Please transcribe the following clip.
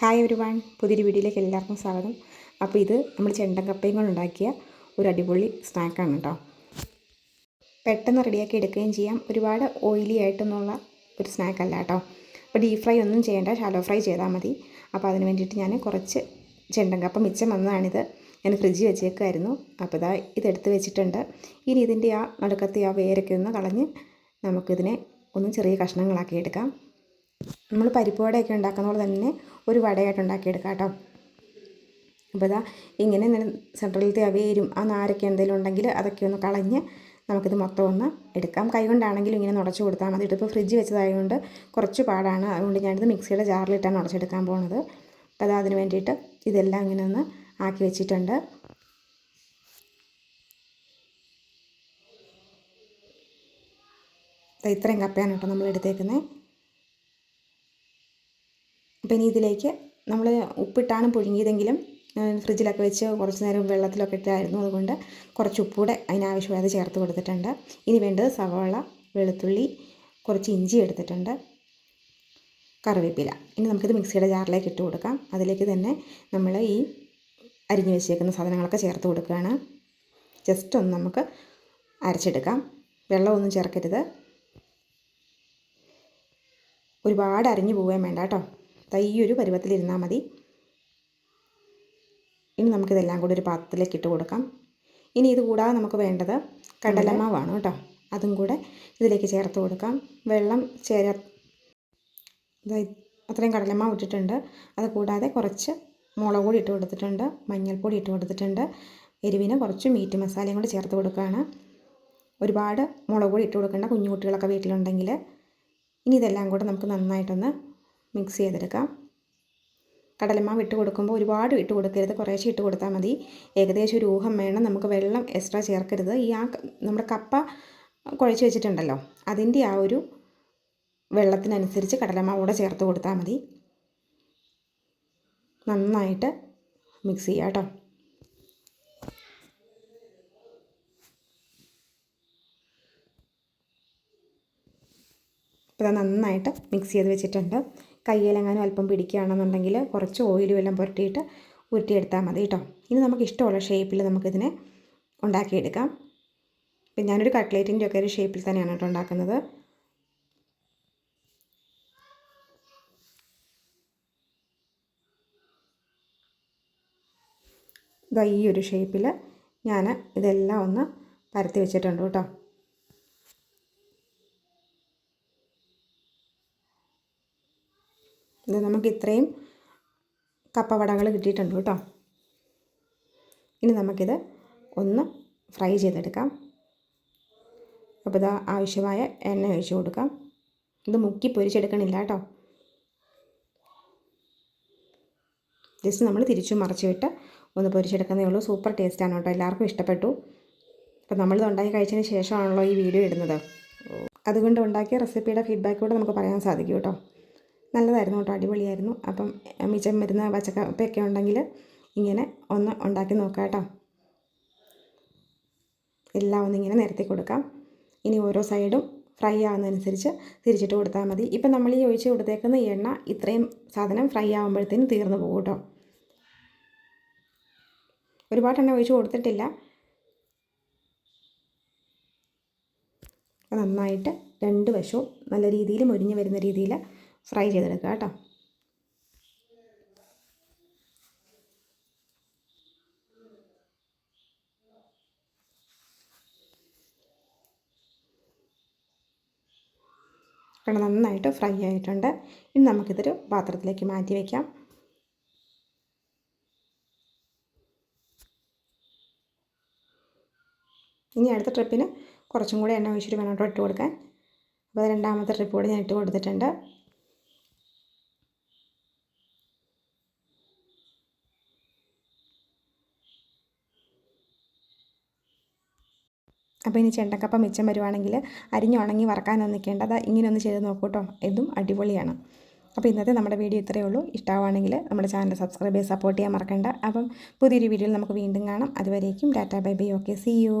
Hi ഒരു one പുതിയൊരു വീഡിയോയിലേക്ക് എല്ലാവർക്കും സ്വാഗതം. അപ്പോൾ ഇത് നമ്മൾ ചെണ്ടൻ കപ്പയും കൊണ്ട് ഉണ്ടാക്കിയ ഒരു അടിപൊളി സ്നാക്കാണ് കേട്ടോ. പെട്ടെന്ന് റെഡിയാക്കി എടുക്കുകയും ചെയ്യാം. ഒരുപാട് ഓയിലി ആയിട്ടൊന്നുള്ള ഒരു സ്നാക്കല്ല കേട്ടോ. അപ്പോൾ ഡീപ് ഫ്രൈ ഒന്നും ചെയ്യേണ്ട ഷാലോ ഫ്രൈ ചെയ്താൽ മതി. അപ്പോൾ അതിന് വേണ്ടിയിട്ട് ഞാൻ കുറച്ച് ചെണ്ടൻ കപ്പ മിച്ചം വന്നതാണിത്. ഞാൻ ഫ്രിഡ്ജിൽ വെച്ചേക്കുമായിരുന്നു അപ്പോൾ ഇതാ ഇതെടുത്ത് വെച്ചിട്ടുണ്ട്. ഇനി ഇതിന്റെ ആ നടുക്കത്തെ ആ വേരൊക്കെ ഒന്ന് കളഞ്ഞ് നമുക്കിതിനെ ഒന്ന് ചെറിയ കഷ്ണങ്ങളാക്കി എടുക്കാം. നമ്മൾ പരിപ്പ് വടയൊക്കെ ഉണ്ടാക്കുന്ന പോലെ തന്നെ ഒരു വടയായിട്ട് ഉണ്ടാക്കിയെടുക്കാം കേട്ടോ. അപ്പോൾ ഇതാ ഇങ്ങനെ സെൻട്രലിലത്തെ സെൻട്രലിൽ വേരും ആ നാരൊക്കെ എന്തെങ്കിലും ഉണ്ടെങ്കിൽ അതൊക്കെ ഒന്ന് കളഞ്ഞ് നമുക്കിത് മൊത്തം ഒന്ന് എടുക്കാം. കൈ കൊണ്ടാണെങ്കിലും ഇങ്ങനെ നുടച്ച് കൊടുത്താൽ മതി. ഇതിപ്പോൾ ഫ്രിഡ്ജ് വെച്ചതായതുകൊണ്ട് കുറച്ച് പാടാണ്. അതുകൊണ്ട് ഞാനിത് മിക്സിയുടെ ജാറിലിട്ടാണ് നുടച്ചെടുക്കാൻ പോകുന്നത്. അപ്പോൾ അത് അതിന് വേണ്ടിയിട്ട് ഇതെല്ലാം ഇങ്ങനെ ഒന്ന് ആക്കി വെച്ചിട്ടുണ്ട്. ഇത്രയും കപ്പയാണ് കേട്ടോ നമ്മൾ എടുത്തേക്കുന്നത്. അപ്പോൾ ഇനി ഇതിലേക്ക് നമ്മൾ ഉപ്പിട്ടാണ് പുഴുങ്ങിയതെങ്കിലും ഫ്രിഡ്ജിലൊക്കെ വെച്ച് കുറച്ച് നേരം വെള്ളത്തിലൊക്കെ ഇട്ടായിരുന്നു. അതുകൊണ്ട് കുറച്ച് ഉപ്പൂടെ അതിനാവശ്യമായത് ചേർത്ത് കൊടുത്തിട്ടുണ്ട്. ഇനി വേണ്ടത് സവാള വെളുത്തുള്ളി കുറച്ച് ഇഞ്ചി എടുത്തിട്ടുണ്ട്. കറിവേപ്പില. ഇനി നമുക്കിത് മിക്സിയുടെ ജാറിലേക്ക് ഇട്ട് കൊടുക്കാം. അതിലേക്ക് തന്നെ നമ്മൾ ഈ അരിഞ്ഞു വെച്ചേക്കുന്ന സാധനങ്ങളൊക്കെ ചേർത്ത് കൊടുക്കുകയാണ്. ജസ്റ്റ് ഒന്ന് നമുക്ക് അരച്ചെടുക്കാം. വെള്ളമൊന്നും ചേർക്കരുത്. ഒരുപാട് അരിഞ്ഞു പോവുകയും വേണ്ട കേട്ടോ. തയ്യൊരു പരുവത്തിലിരുന്നാൽ മതി. ഇനി നമുക്കിതെല്ലാം കൂടി ഒരു പാത്രത്തിലേക്ക് ഇട്ട് കൊടുക്കാം. ഇനി ഇത് കൂടാതെ നമുക്ക് വേണ്ടത് കടലമാവാണ് കേട്ടോ. അതും കൂടെ ഇതിലേക്ക് ചേർത്ത് കൊടുക്കാം. വെള്ളം ചേര അത്രയും കടലമാവ് ഇട്ടിട്ടുണ്ട്. അത് കൂടാതെ കുറച്ച് മുളക് പൊടി ഇട്ട് കൊടുത്തിട്ടുണ്ട്. മഞ്ഞൾപ്പൊടി ഇട്ട് കൊടുത്തിട്ടുണ്ട്. എരിവിന് കുറച്ച് മീറ്റ് മസാലയും കൂടി ചേർത്ത് കൊടുക്കുകയാണ്. ഒരുപാട് മുളക് പൊടി ഇട്ട് കൊടുക്കേണ്ട കുഞ്ഞു കുട്ടികളൊക്കെ വീട്ടിലുണ്ടെങ്കിൽ ഇനി ഇതെല്ലാം കൂടെ നമുക്ക് നന്നായിട്ടൊന്ന് മിക്സ് ചെയ്തെടുക്കാം. കടലമാവ് ഇട്ട് കൊടുക്കുമ്പോൾ ഒരുപാട് ഇട്ട് കൊടുക്കരുത്. കുറേശ്ശെ ഇട്ട് കൊടുത്താൽ മതി. ഏകദേശം ഒരു ഊഹം വേണം. നമുക്ക് വെള്ളം എക്സ്ട്രാ ചേർക്കരുത്. ഈ ആ നമ്മുടെ കപ്പ കുഴച്ച് വെച്ചിട്ടുണ്ടല്ലോ. അതിന്റെ ആ ഒരു വെള്ളത്തിനനുസരിച്ച് കടലമാവ് കൂടെ ചേർത്ത് കൊടുത്താൽ മതി. നന്നായിട്ട് മിക്സ് ചെയ്യാം കേട്ടോ. അപ്പോൾ നന്നായിട്ട് മിക്സ് ചെയ്ത് വെച്ചിട്ടുണ്ട്. കയ്യിലെങ്ങാനും അല്പം പിടിക്കുകയാണെന്നുണ്ടെങ്കിൽ കുറച്ച് ഓയിൽ എല്ലാം പുരട്ടിയിട്ട് ഉരുട്ടിയെടുത്താൽ മതി കേട്ടോ. ഇനി നമുക്ക് ഇഷ്ടമുള്ള ഷേപ്പിൽ നമുക്കിതിനെ ഉണ്ടാക്കിയെടുക്കാം. ഇപ്പം ഞാനൊരു കട്ട്ലേറ്റിന്റെ ഒക്കെ ഒരു ഷേപ്പിൽ തന്നെയാണ് കേട്ടോ ഉണ്ടാക്കുന്നത്. ഈ ഒരു ഷേപ്പിൽ ഞാൻ ഇതെല്ലാം ഒന്ന് പരത്തി വെച്ചിട്ടുണ്ട് കേട്ടോ. ഇത് നമുക്ക് ഇത്രയും കപ്പവടകൾ കിട്ടിയിട്ടുണ്ട് കേട്ടോ. ഇനി നമുക്കിത് ഒന്ന് ഫ്രൈ ചെയ്തെടുക്കാം. അപ്പോൾ ഇതാ ആവശ്യമായ എണ്ണ ഒഴിച്ചു കൊടുക്കാം. ഇത് മുക്കി പൊരിച്ചെടുക്കണില്ല കേട്ടോ. ജസ്റ്റ് നമ്മൾ തിരിച്ചു മറിച്ച് വിട്ട് ഒന്ന് പൊരിച്ചെടുക്കുന്നേ ഉള്ളൂ. സൂപ്പർ ടേസ്റ്റാണ് കേട്ടോ. എല്ലാവർക്കും ഇഷ്ടപ്പെട്ടു. അപ്പോൾ നമ്മളിത് ഉണ്ടാക്കി കഴിച്ചതിന് ശേഷമാണല്ലോ ഈ വീഡിയോ ഇടുന്നത്. അതുകൊണ്ട് ഉണ്ടാക്കിയ റെസിപ്പിയുടെ ഫീഡ്ബാക്ക് നമുക്ക് പറയാൻ സാധിക്കും കേട്ടോ. നല്ലതായിരുന്നു കേട്ടോ അടിപൊളിയായിരുന്നു. അപ്പം മിച്ചം വരുന്ന പച്ചക്കപ്പൊക്കെ ഉണ്ടെങ്കിൽ ഇങ്ങനെ ഒന്ന് ഉണ്ടാക്കി നോക്കാം കേട്ടോ. എല്ലാം ഒന്നിങ്ങനെ നിരത്തി കൊടുക്കാം. ഇനി ഓരോ സൈഡും ഫ്രൈ ആകുന്നതനുസരിച്ച് തിരിച്ചിട്ട് കൊടുത്താൽ മതി. ഇപ്പം നമ്മൾ ഈ ഒഴിച്ച് കൊടുത്തേക്കുന്ന എണ്ണ ഇത്രയും സാധനം ഫ്രൈ ആകുമ്പോഴത്തേനും തീർന്നു പോകും കേട്ടോ. ഒരുപാട് എണ്ണ ഒഴിച്ച് കൊടുത്തിട്ടില്ല. നന്നായിട്ട് രണ്ട് വശവും നല്ല രീതിയിൽ മുരിഞ്ഞ് വരുന്ന രീതിയിൽ ഫ്രൈ ചെയ്തെടുക്കുക കേട്ടോ. കാരണം നന്നായിട്ട് ഫ്രൈ ആയിട്ടുണ്ട്. ഇനി നമുക്കിതൊരു പാത്രത്തിലേക്ക് മാറ്റി വയ്ക്കാം ഇനി അടുത്ത ട്രിപ്പിന് കുറച്ചും കൂടി എണ്ണ ഒഴിച്ചിട്ട് വേണം ഇട്ട് കൊടുക്കാൻ. അപ്പോൾ രണ്ടാമത്തെ ട്രിപ്പ് കൂടി ഞാൻ ഇട്ട് കൊടുത്തിട്ടുണ്ട്. അപ്പോൾ ഇനി ചെണ്ടക്കപ്പ മിച്ചം വരുവാണെങ്കിൽ അരിഞ്ഞുണങ്ങി വറക്കാനൊന്നും നിൽക്കേണ്ട. അത് ഇങ്ങനെ ഒന്ന് ചെയ്ത് നോക്കൂ കേട്ടോ ഇതും അടിപൊളിയാണ്. അപ്പോൾ ഇന്നത്തെ നമ്മുടെ വീഡിയോ ഇത്രയേ ഉള്ളൂ. ഇഷ്ടമാണെങ്കിൽ നമ്മുടെ ചാനൽ സബ്സ്ക്രൈബ് ചെയ്ത് സപ്പോർട്ട് ചെയ്യാൻ മറക്കണ്ട. അപ്പം പുതിയൊരു വീഡിയോയിൽ നമുക്ക് വീണ്ടും കാണാം. അതുവരേക്കും tata bye bye. Okay see you